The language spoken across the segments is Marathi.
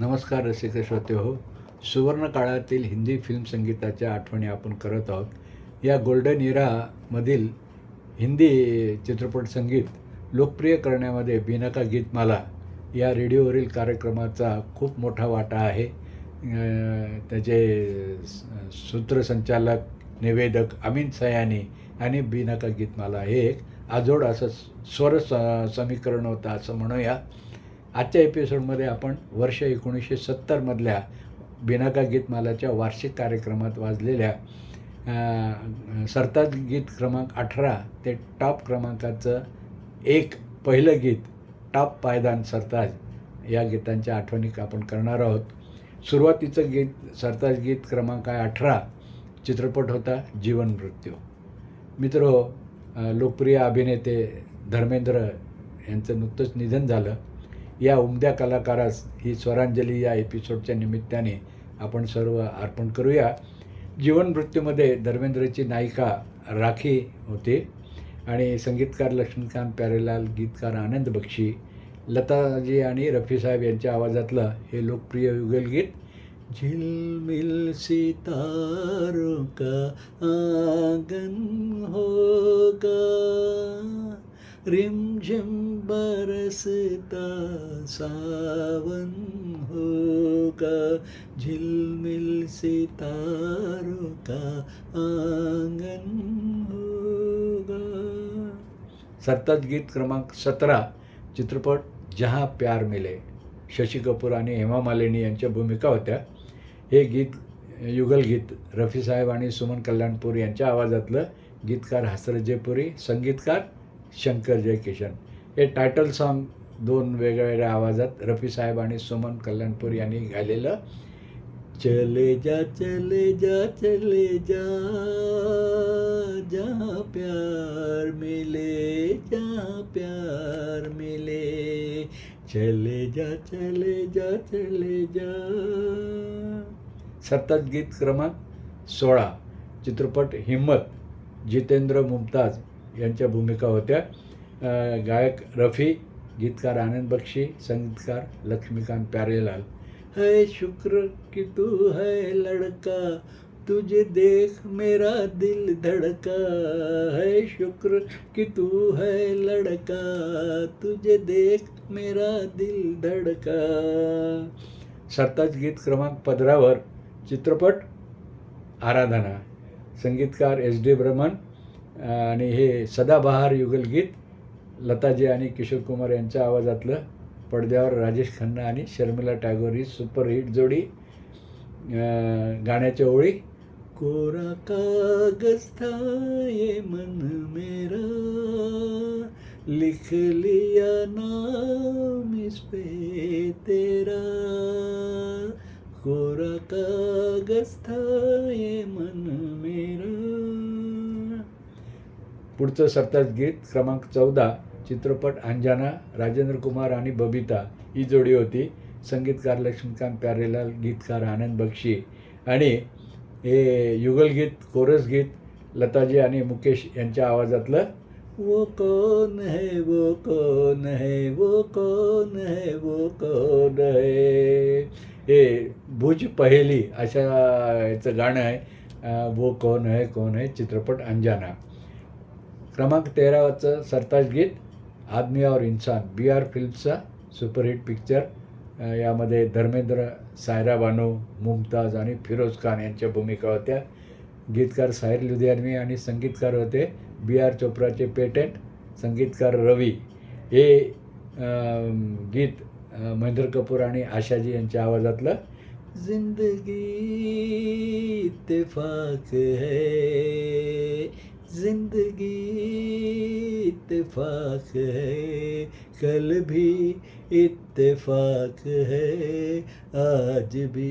नमस्कार रसिक श्रोते हो. सुवर्ण काळातील हिंदी फिल्म संगीताच्या आठवणी आपण करत आहोत. या गोल्डन इरामधील हिंदी चित्रपट संगीत लोकप्रिय करण्यामध्ये बिनाका गीतमाला या रेडिओवरील कार्यक्रमाचा खूप मोठा वाटा आहे. त्याचे सूत्रसंचालक निवेदक अमिन सयानी आणि बिनाका गीतमाला हे एक आजोड असं स्वर स समीकरण होतं असं म्हणूया. आजच्या एपिसोडमध्ये आपण वर्ष एकोणीसशे सत्तरमधल्या बिनाका गीतमालाच्या वार्षिक कार्यक्रमात वाजलेल्या सरताज गीत क्रमांक अठरा ते टॉप क्रमांकाचं एक पहिलं गीत टॉप पायदान सरताज या गीतांच्या आठवणी आपण करणार आहोत. सुरुवातीचं गीत सरताज गीत क्रमांक आहे अठरा चित्रपट होता जीवन मृत्यू. मित्र लोकप्रिय अभिनेते धर्मेंद्र यांचं नुकतंच निधन झालं. या उमद्या कलाकारास ही स्वरांजली या एपिसोडच्या निमित्ताने आपण सर्व अर्पण करूया. जीवन मृत्यूमध्ये धर्मेंद्रची नायिका राखी होती आणि संगीतकार लक्ष्मीकांत प्यारेलाल गीतकार आनंद बक्षी लताजी आणि रफीसाहेब यांच्या आवाजातलं हे लोकप्रिय युगल गीत झिलमिल सितारों का आंगन होगा. रिमझिम बरसता सावन होगा झिलमिल सितारों का आंगन होगा। सरताज गीत क्रमांक सतरा चित्रपट जहाँ प्यार मिले. शशी कपूर आणि हेमा मालिनी यांच्या भूमिका होत्या. हे गीत युगल गीत रफी साहेब आणि सुमन कल्याणपूर यांच्या आवाजातलं गीतकार हसरत जयपुरी संगीतकार शंकर जयकिशन. हे टायटल सॉन्ग दोन वेगवेगळ्या आवाजात रफी साहेब आणि सुमन कल्याणपूर यांनी गायलेलं चले जा चले जा चले जा जा प्यार मिले जा प्यार मिले. चले जा चले जा चले जा. सतत गीत क्रमांक सोळा. चित्रपट हिम्मत जितेंद्र मुमताज. यांच्या भूमिका होत्या. गायक रफी गीतकार आनंद बक्षी संगीतकार लक्ष्मीकांत प्यारेलाल. है शुक्र कि तू है लड़का तुझे देख मेरा दिल धड़का। है शुक्र कि तू है लड़का तुझे देख मेरा दिल धड़का। सरताज गीत क्रमांक पंधरावर चित्रपट आराधना. संगीतकार एस डी ब्रह्मन आणि हे सदाबहार युगलगीत लताजी आणि किशोर कुमार यांच्या आवाजातलं पडद्यावर राजेश खन्ना आणि शर्मिला टागोर ही सुपरहिट जोडी गाण्याच्या ओळी. कोरा कागज ये मन मेरा लिख लिया नाम इस पे तेरा. कोरा कागज था ये मन मेरा पुढचं सरताज गीत क्रमांक चौदा चित्रपट अंजाना राजेंद्र कुमार आणि बबिता. ही जोडी होती. संगीतकार लक्ष्मीकांत प्यारेलाल गीतकार आनंद बक्षी. आणि हे युगलगीत कोरस गीत लताजी आणि मुकेश यांच्या आवाजातलं वो कौन है वो कौन है वो कौन है वो कौन है. हे भुज पहेली अशा याचं गाणं आहे. वो कौन है कौन है चित्रपट अंजाना. क्रमांक तेराचं सरताज गीत आदमी और इन्सान बी आर फिल्मचा सुपरहिट पिक्चर यामध्ये धर्मेंद्र सायरा बानो मुमताज आणि फिरोज खान यांच्या भूमिका होत्या. गीतकार साहिर लुधियानवी आणि संगीतकार होते बी आर चोप्राचे पेटेंट संगीतकार रवी. हे गीत महेंद्र कपूर आणि आशाजी यांच्या आवाजातलं. जिंदगी इत्तेफाक है जिंदगी इत्तेफाक है कल भी इत्तेफाक है आज भी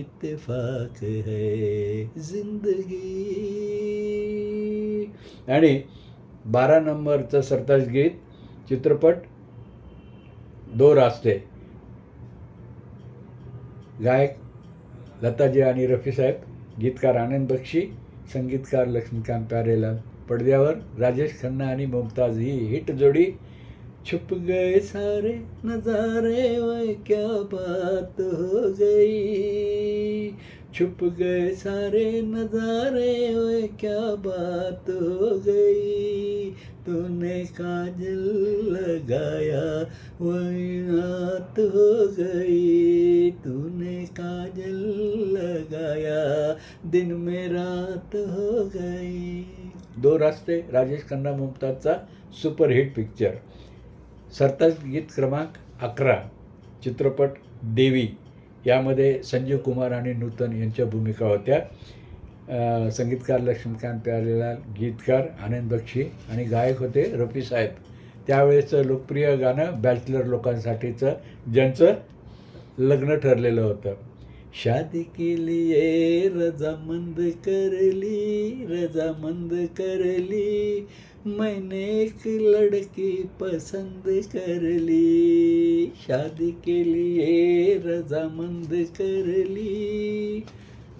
इत्तेफाक है। जिंदगी। आणि बारा नंबरचं सरताज गीत चित्रपट दो रास्ते. गायक लताजी आणि रफी साहेब गीतकार आनंद बक्षी संगीतकार लक्ष्मीकांत प्यारेलाल पडद्यावर राजेश खन्ना आणि मुमताज ही हिट जोडी. छुप गए सारे नजारे वह क्या बात हो गई. छुप गए सारे नजारे वह क्या बात हो गई. तूने काजल लगाया वही रात हो गई। तूने काजल लगाया दिन में रात हो गई। दो रास्ते राजेश खन्ना मुमताजचा सुपरहिट पिक्चर सरताज गीत क्रमांक अकरा चित्रपट देवी. यामध्ये संजीव कुमार आणि नूतन यांच्या भूमिका होत्या. संगीतकार लक्ष्मीकांत प्यारेलाल गीतकार आनंद बक्षी आणि गायक होते रफी साहेब. त्यावेळेचं लोकप्रिय गाणं बॅचलर लोकांसाठीचं ज्यांचं लग्न ठरलेलं होतं. शादी के लिए रजामंद करली रजामंद करली. मैने मैंने एक लड़की पसंद कर ली शादी के लिए रजामंद कर ली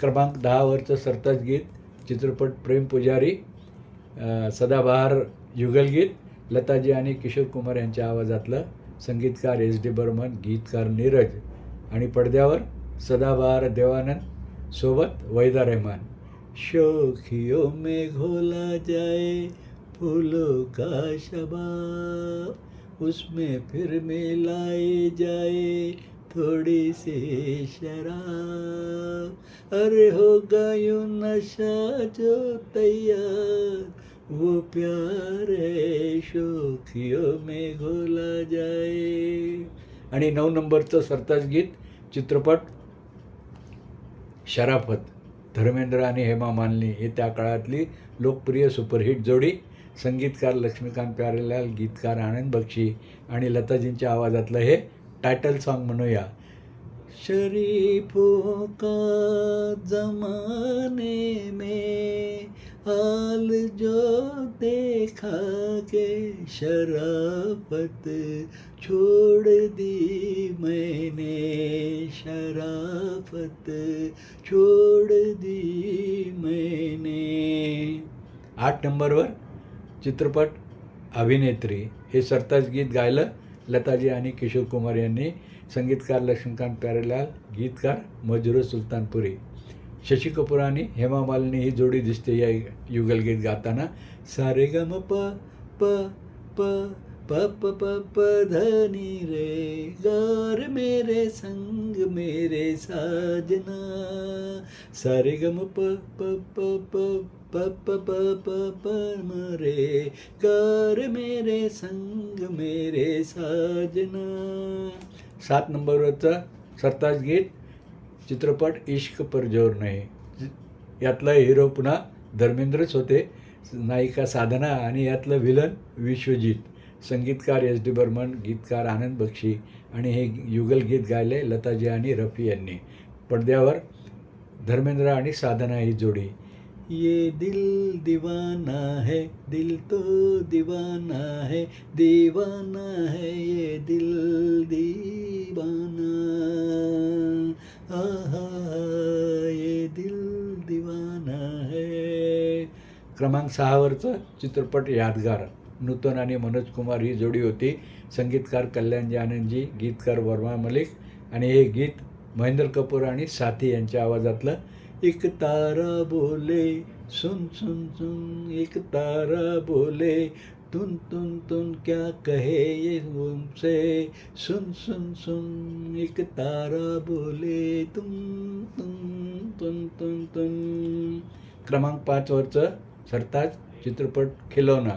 क्रमांक दहावरचं सरताज गीत चित्रपट प्रेम पुजारी सदाबहार युगलगीत लताजी आणि किशोर कुमार यांच्या आवाजातलं संगीतकार एस डी बर्मन गीतकार नीरज आणि पडद्यावर सदाबहार देवानंद सोबत वैदा रहमान. शोखियों में घोला जाए फूलों का शबाब उसमें फिर मिलाए जाए थोडीसे शराब अरे हो यूं नशा जो तैयार. वो प्यार शोखियो शोखियों में घोला जाए. आणि नऊ नंबरचं सरताज गीत चित्रपट शराफत. धर्मेंद्र आणि हेमा मालिनी हे त्या काळातली लोकप्रिय सुपरहिट जोडी. संगीतकार लक्ष्मीकांत प्यारेलाल गीतकार आनंद बक्षी आणि लताजींच्या आवाजातलं हे टायटल सॉन्ग म्हणूया. शरीफों का जमाने में हाल जो देखा के शराफत छोड़ दी मैंने शराफत छोड़ दी मैंने। आठ नंबरवर चित्रपट अभिनेत्री हे सरताज गीत गायलं लताजी आणि किशोर कुमार यांनी संगीतकार लक्ष्मीकांत प्यारेलाल गीतकार मजुर सुलतानपुरी शशी कपूर आणि हेमा मालिनी ही जोडी दिसते या युगलगीत गाताना. सारे गम म प प प प प प धनी रे गार मेरे संग मेरे साजना सारे गम प प प प प प प प प म रे गार मेरे संग मेरे साजना सात नंबरचा सरताज गीत चित्रपट इश्क पर जोर नाही यातला हिरो पुन्हा धर्मेंद्रच होते नायिका साधना आणि यातलं विलन विश्वजीत संगीतकार एस डी बर्मन गीतकार आनंद बक्षी आणि हे युगल गीत गायले लताजी आणि रफी यांनी. पडद्यावर धर्मेंद्र आणि साधना ही जोडी. ये दिल दीवाना है दिल तो दीवाना है दीवाना है ये दिल दीवाना। आहा ये दिल दीवाना है। क्रमांक सहावरचं चित्रपट यादगार. नूतन आणि मनोज कुमार ही जोडी होती. संगीतकार कल्याणजी आनंदजी गीतकार वर्मा मलिक आणि हे गीत महेंद्र कपूर आणि साथी यांच्या आवाजातलं. एक तारा बोले सुन सुन सुन एक तारा बोले तुन तुन तुन क्या कहे ये उनसे? सुन सुन सुन एक तारा बोले तुम तुम तुन तुन तुम क्रमांक पाचवरचं सरताज चित्रपट खिलौना.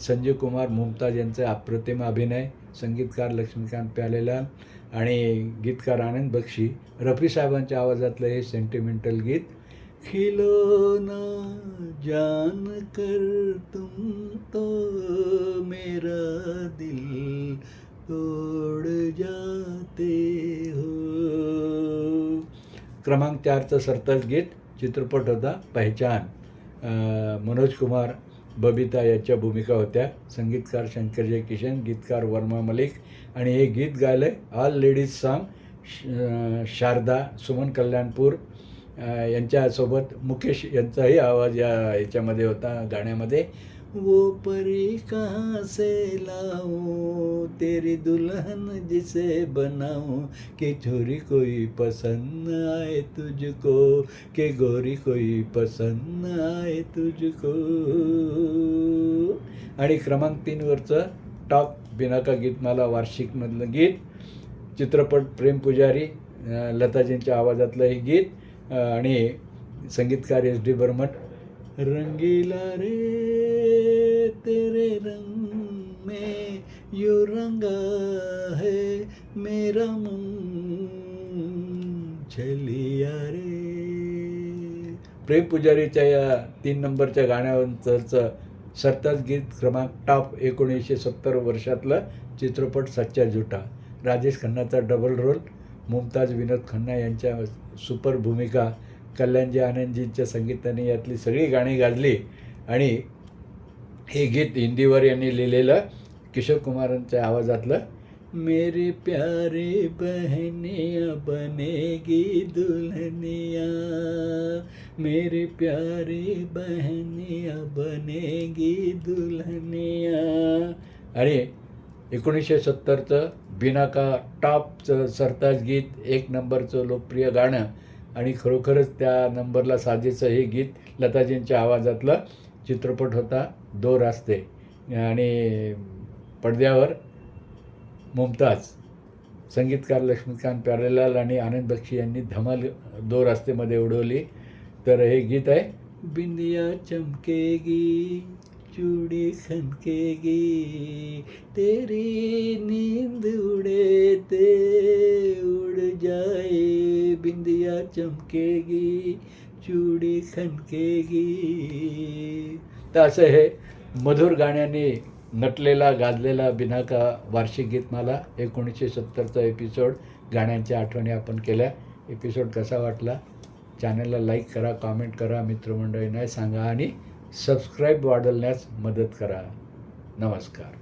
संजय कुमार मुमताज यांचा अप्रतिम अभिनय संगीतकार लक्ष्मीकांत प्यालेलाल आणि गीतकार आनंद बक्षी. रफी साहेबांच्या आवाजातलं हे सेंटिमेंटल गीत खिलोना जान कर तुम तो मेरा दिल तोड़ जाते हो। क्रमांक चारचं सरताज गीत चित्रपट होता पहचान. मनोज कुमार बबिता याच्या भूमिका होत्या. संगीतकार शंकरजय किशन गीतकार वर्मा मलिक आणि हे गीत गायलं all ladies song Sharda Suman Kalyanpur यांच्यासोबत मुकेश यांचाही आवाज या याच्यामध्ये होता गाण्यामध्ये. वो परी कहाँ से लाऊं? तेरी दुल्हन जिसे बनाऊं कि छोरी कोई पसंद आए तुझको कि गोरी कोई पसंद आए तुझको। आणि क्रमांक तीनवरचं टॉप बिनाका गीतमाला वार्षिकमधलं गीत चित्रपट प्रेम पुजारी लताजींच्या आवाजातलं हे गीत आणि संगीतकार एस डी बर्मन. रंगीला रे तेरे रंग में यो रंगा है मेरा मन छलिया रे। प्रेम पुजारीच्या या तीन नंबरच्या गाण्यावरचं सरताज गीत क्रमांक टॉप एकोणीसशे सत्तर वर्षातलं चित्रपट सच्चा झुटा. राजेश खन्नाचा डबल रोल मुमताज विनोद खन्ना यांच्या सुपर भूमिका कल्याणजी आनंदजींच्या संगीताने यातली सगळी गाणी गाजली. आणि हे गीत हिंदीवर यांनी लिहिलेलं किशोर कुमारांच्या आवाजातलं मेरे प्यारे बहनिया बनेगी दुल्हनिया। मेरे प्यारे बहनिया बनेगी दुल्हनिया। आणि एकोणीसशे सत्तरचं बिनाका टॉपचं सरताज गीत एक नंबरचं लोकप्रिय गाणं आणि खरोखरच त्या नंबरला साजेचं हे गीत लताजींच्या आवाजातलं चित्रपट होता दो रास्ते. आणि पडद्यावर मुमताज संगीतकार लक्ष्मीकांत प्यारेलाल आणि आनंद बक्षी यांनी धमाल दो रास्तेमध्ये उडवली. तर हे गीत आहे. बिंदिया चमकेगी चूड़ी खनकेगी तेरी नींद उड़े ते उड़ जाए। बिंदिया चमकेगी चूड़ी खनकेगी। तर असं हे मधुर गाण्याने नटलेला गाजलेला बिनाका वार्षिक गीतमाला एकोणीसशे सत्तरचा एपिसोड गाण्यांच्या आठवणी आपण केल्या. एपिसोड कसा वाटला? चॅनलला लाईक करा कॉमेंट करा मित्रमंडळींना सांगा आणि सबस्क्राईब वाढवण्यास मदत करा. नमस्कार.